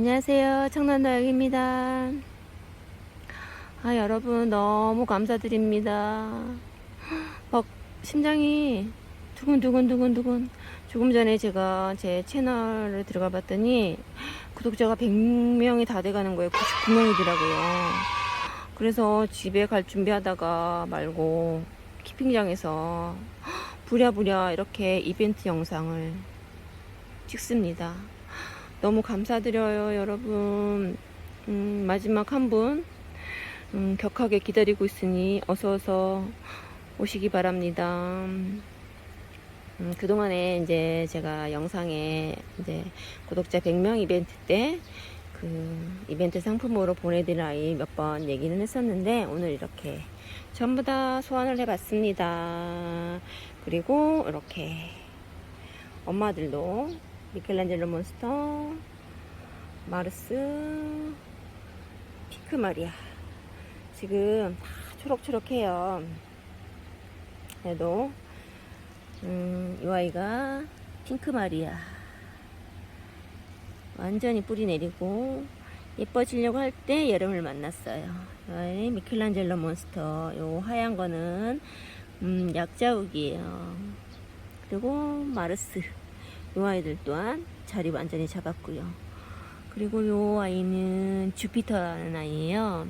안녕하세요. 청남다육입니다. 아, 여러분, 너무 감사드립니다. 막, 심장이 두근두근두근두근. 조금 전에 제가 제 채널을 들어가 봤더니, 구독자가 100명이 다 돼가는 거예요. 99명이더라고요. 그래서 집에 갈 준비하다가 말고, 키핑장에서 부랴부랴 이렇게 이벤트 영상을 찍습니다. 너무 감사드려요, 여러분. 음, 마지막 한 분, 음, 격하게 기다리고 있으니 어서어서 오시기 바랍니다. 음, 그동안에 이제 제가 영상에 이제 구독자 100명 이벤트 때 그 이벤트 상품으로 보내드릴 아이 몇 번 얘기는 했었는데 오늘 이렇게 전부 다 소환을 해봤습니다. 그리고 이렇게 엄마들도 미켈란젤로 몬스터, 마르스, 핑크 마리아. 지금 다 초록초록해요. 그래도, 음, 이 아이가 핑크 마리아. 완전히 뿌리 내리고, 예뻐지려고 할 때 여름을 만났어요. 이 아이 미켈란젤로 몬스터. 요 하얀 거는, 음, 약자욱이에요. 그리고 마르스. 요 아이들 또한 자리 완전히 잡았고요. 그리고 요 아이는 주피터라는 아이예요.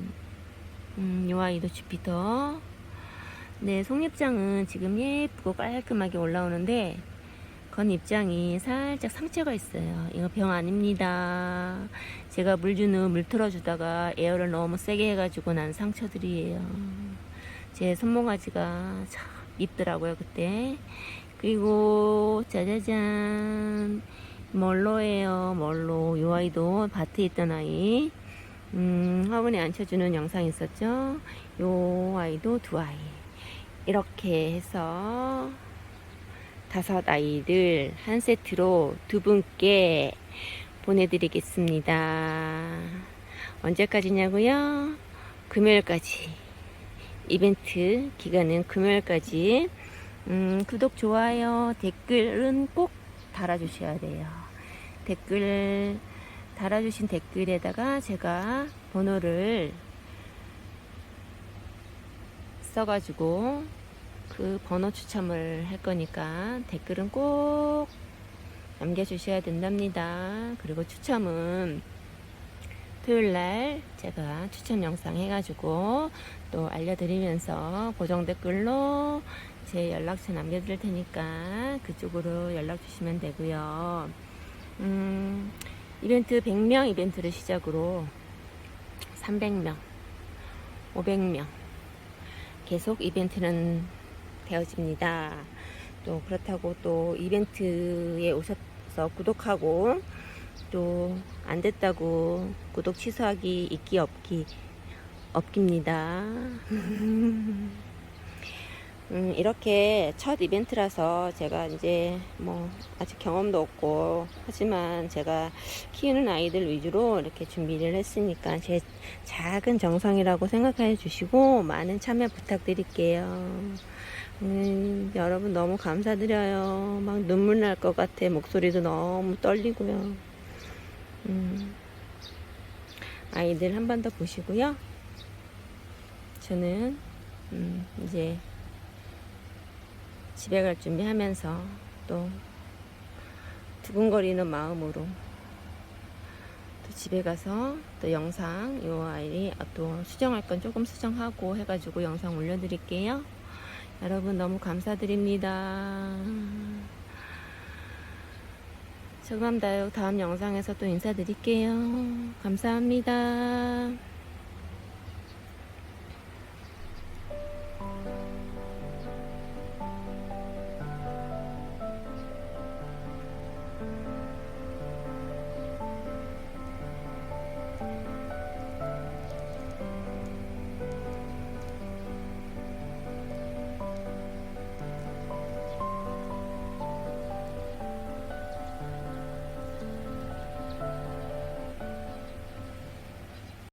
음, 요 아이도 주피터. 네, 속잎장은 지금 예쁘고 깔끔하게 올라오는데 건 입장이 살짝 상처가 있어요. 이거 병 아닙니다. 제가 물 주는 물 틀어주다가 에어를 너무 세게 해가지고 난 상처들이에요. 제 손모가지가 참 밉더라고요 그때. 그리고 짜자잔. 멀로예요? 멀로? 이 아이도 밭에 있던 아이. 음, 화분에 앉혀주는 영상 있었죠? 요 아이도 두 아이. 이렇게 해서 다섯 아이들 한 세트로 두 분께 보내드리겠습니다. 언제까지냐고요? 금요일까지. 이벤트 기간은 금요일까지 음, 구독, 좋아요, 댓글은 꼭 달아주셔야 돼요. 댓글, 달아주신 댓글에다가 제가 번호를 써가지고 그 번호 추첨을 할 거니까 댓글은 꼭 남겨주셔야 된답니다. 그리고 추첨은 토요일 날 제가 추천 영상 해가지고 또 알려드리면서 고정 댓글로 제 연락처 남겨드릴 테니까 그쪽으로 연락 주시면 되고요. 음, 이벤트 100명 이벤트를 시작으로 300명, 500명 계속 이벤트는 되어집니다. 또 그렇다고 또 이벤트에 오셔서 구독하고 또 안 됐다고 구독 취소하기 있기 없기 없깁니다. 음, 이렇게 첫 이벤트라서 제가 이제 뭐 아직 경험도 없고 하지만 제가 키우는 아이들 위주로 이렇게 준비를 했으니까 제 작은 정성이라고 생각해 주시고 많은 참여 부탁드릴게요. 음, 여러분 너무 감사드려요. 막 눈물 날 것 같아. 목소리도 너무 떨리고요. 음, 아이들 한 번 더 보시고요. 저는 음, 이제 집에 갈 준비하면서 또 두근거리는 마음으로 또 집에 가서 또 영상 요 아이 또 수정할 건 조금 수정하고 해가지고 영상 올려드릴게요. 여러분 너무 감사드립니다. 저감다육 다음 영상에서 또 인사드릴게요. 감사합니다.